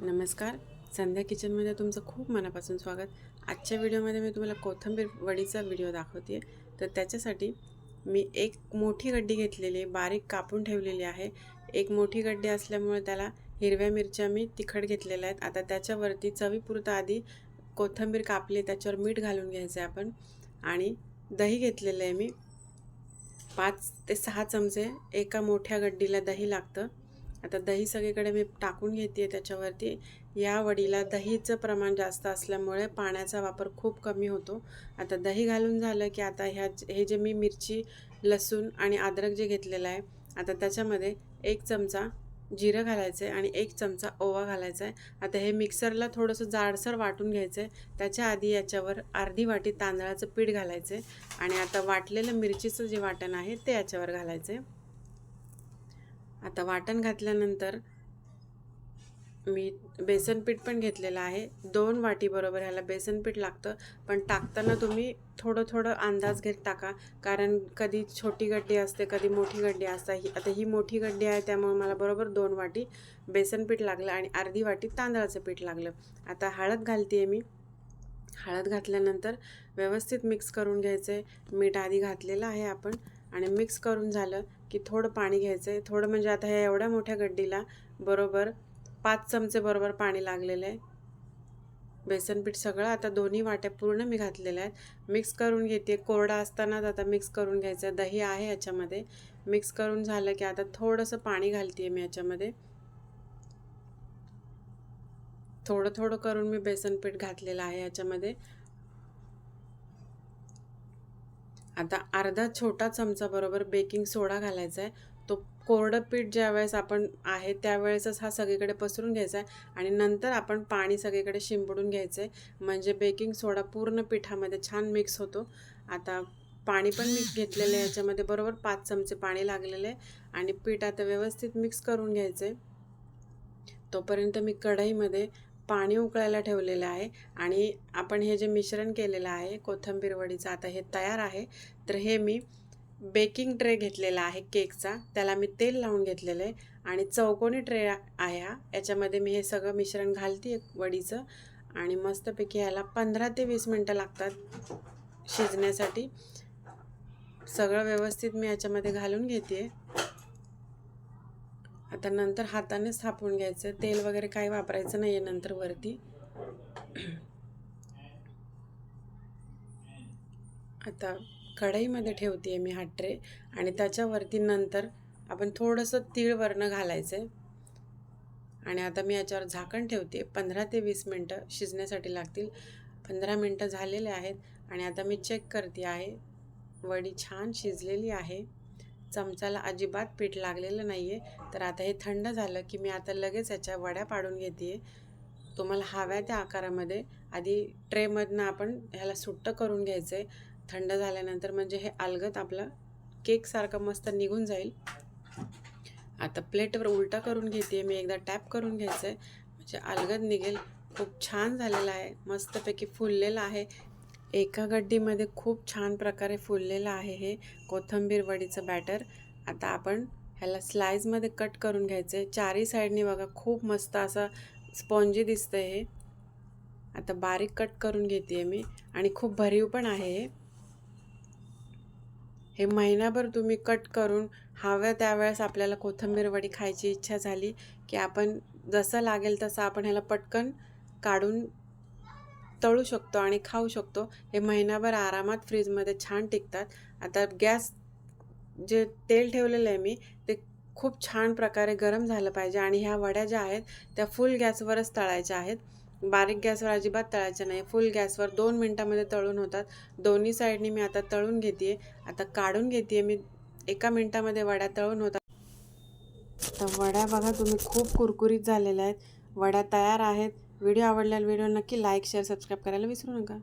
नमस्कार. संध्या किचनमध्ये तुमचं खूप मनापासून स्वागत. आजच्या व्हिडिओमध्ये मी तुम्हाला कोथंबीर वडीचा व्हिडिओ दाखवते. तर त्याच्यासाठी मी एक मोठी गड्डी घेतलेली आहे. बारीक कापून ठेवलेली आहे. एक मोठी गड्डी असल्यामुळे त्याला हिरव्या मिरच्या मी तिखट घेतलेल्या आहेत. आता त्याच्यावरती चवीपुरतं आधी कोथिंबीर कापली त्याच्यावर मीठ घालून घ्यायचं आहे आपण. आणि दही घेतलेलं आहे मी. पाच ते सहा चमचे एका मोठ्या गड्डीला दही लागतं. आता दही सगळीकडे मी टाकून घेते त्याच्यावरती. या वडीला दहीचं प्रमाण जास्त असल्यामुळे पाण्याचा वापर खूप कमी होतो. आता दही घालून झालं की आता ह्या हे जे मी मिरची लसूण आणि अद्रक जे घेतलेलं आहे आता त्याच्यामध्ये एक चमचा जिरं घालायचं आहे आणि एक चमचा ओवा घालायचा आहे आता हे मिक्सरला थोडंसं जाडसर वाटून घ्यायचं आहे त्याच्या आधी याच्यावर अर्धी वाटी तांदळाचं पीठ घालायचं आहे आणि आता वाटलेलं मिरचीचं जे वाटण आहे ते याच्यावर घालायचं आहे आता वाटण घातल्यानंतर मी बेसन पीठ पण घेतलेलं आहे. दोन वाटीबरोबर ह्याला बेसन पीठ लागतं. पण टाकताना तुम्ही थोडं थोडं अंदाज घेत टाका. कारण कधी छोटी गड्डी असते कधी मोठी गड्डी असते. ही आता ही मोठी गड्डी आहे त्यामुळे मला बरोबर दोन वाटी बेसन पीठ लागलं आणि अर्धी वाटी तांदळाचं पीठ लागलं. आता हळद घालते आहे मी. हळद घातल्यानंतर व्यवस्थित मिक्स करून घ्यायचं आहे मीठ आधी घातलेलं आहे आपण आणि मिक्स करून झालं. की थोडं पाणी घ्यायचं आहे थोडं म्हणजे आता ह्या एवढ्या मोठ्या गड्डीला बरोबर पाच चमचे बरोबर पाणी लागलेलं आहे. बेसन पीठ सगळं आता दोन्ही वाट्या पूर्ण मी घातलेल्या आहेत. मिक्स करून घेते. कोरडा असतानाच आता मिक्स करून घ्यायचं. दही आहे याच्यामध्ये. मिक्स करून झालं की आता थोडंसं पाणी घालते मी याच्यामध्ये. थोडं थोडं करून मी बेसन पीठ घातलेलं आहे याच्यामध्ये. आता अर्धा छोटा चमचाबरोबर बेकिंग सोडा घालायचा आहे. तो कोरडं पीठ ज्यावेळेस आपण आहे त्यावेळेसच हा सगळीकडे पसरून घ्यायचा आहे आणि नंतर आपण पाणी सगळीकडे शिंपडून घ्यायचं आहे. म्हणजे बेकिंग सोडा पूर्ण पिठामध्ये छान मिक्स होतो. आता पाणी पण मी घेतलेलं आहे याच्यामध्ये बरोबर पाच चमचे पाणी लागलेले आहे आणि पीठ आता व्यवस्थित मिक्स करून घ्यायचं आहे. तोपर्यंत मी कढईमध्ये पाणी उकळायला ठेवलेलं आहे आणि आपण हे जे मिश्रण केलेलं आहे कोथिंबीर वडीचं आता हे तयार आहे. तर हे मी बेकिंग ट्रे घेतलेला आहे केकचा. त्याला मी तेल लावून घेतलेलं आहे आणि चौकोनी ट्रे आहे हा. याच्यामध्ये मी हे सगळं मिश्रण घालते वडीचं आणि मस्तपैकी ह्याला पंधरा ते वीस मिनटं लागतात शिजण्यासाठी. सगळं व्यवस्थित मी याच्यामध्ये घालून घेते. आता नंतर हातानेच थापून घ्यायचं. तेल वगैरे काही वापरायचं नाही आहे नंतर वरती. आता कढईमध्ये ठेवते आहे मी हा ट्रे आणि त्याच्यावरती नंतर आपण थोडंसं तीळ वरणं घालायचं आहे आणि आता मी याच्यावर झाकण ठेवते पंधरा ते वीस मिनटं शिजण्यासाठी लागतील. पंधरा मिनटं झालेले आहेत आणि आता मी चेक करते आहे. वडी छान शिजलेली आहे. चमचाला अजिबात पीठ लागलेलं नाही आहे तर आता हे थंड झालं की मी आता लगेच याच्या वड्या पाडून घेते तुम्हाला हव्या त्या आकारामध्ये. आधी ट्रेमधनं आपण ह्याला सुट्ट करून घ्यायचं आहे थंड झाल्यानंतर म्हणजे हे अलगत आपलं केकसारखं मस्त निघून जाईल. आता प्लेटवर उलटा करून घेते मी एकदा टॅप करून घ्यायचं आहे म्हणजे अलगद निघेल. खूप छान झालेलं आहे. मस्तपैकी फुललेलं आहे. एका गड्डीमध्ये खूप छान प्रकारे फुललेलं आहे हे कोथंबीर वडीचं बॅटर. आता आपण ह्याला स्लाईजमध्ये कट करून घ्यायचं आहे चारही साईडनी बघा खूप मस्त असं स्पॉन्जी दिसतं हे. आता बारीक कट करून घेते आहे मी आणि खूप भरीव पण आहे हे. हे महिनाभर तुम्ही कट करून हव्या त्यावेळेस आपल्याला कोथिंबीर वडी खायची इच्छा झाली की आपण जसं लागेल तसं आपण ह्याला पटकन काढून तळू शकतो आणि खाऊ शकतो. हे महिनाभर आरामात फ्रीजमध्ये छान टिकतात. आता गॅस जे तेल ठेवलेलं आहे मी ते खूप छान प्रकारे गरम झालं पाहिजे आणि ह्या वड्या ज्या आहेत त्या फुल गॅसवरच तळायच्या आहेत. बारीक गॅसवर अजिबात तळायच्या नाही. फुल गॅसवर दोन मिनटामध्ये तळून होतात. दोन्ही साईडनी मी आता तळून घेते आता काढून घेते मी. एका मिनटामध्ये वड्या तळून होतात. तर वड्या बघा तुम्ही खूप कुरकुरीत झालेल्या आहेत. वड्या तयार आहेत. व्हिडिओ आवडल्याला व्हिडिओ नक्की लाईक शेअर सबस्क्राईब करायला विसरू नका.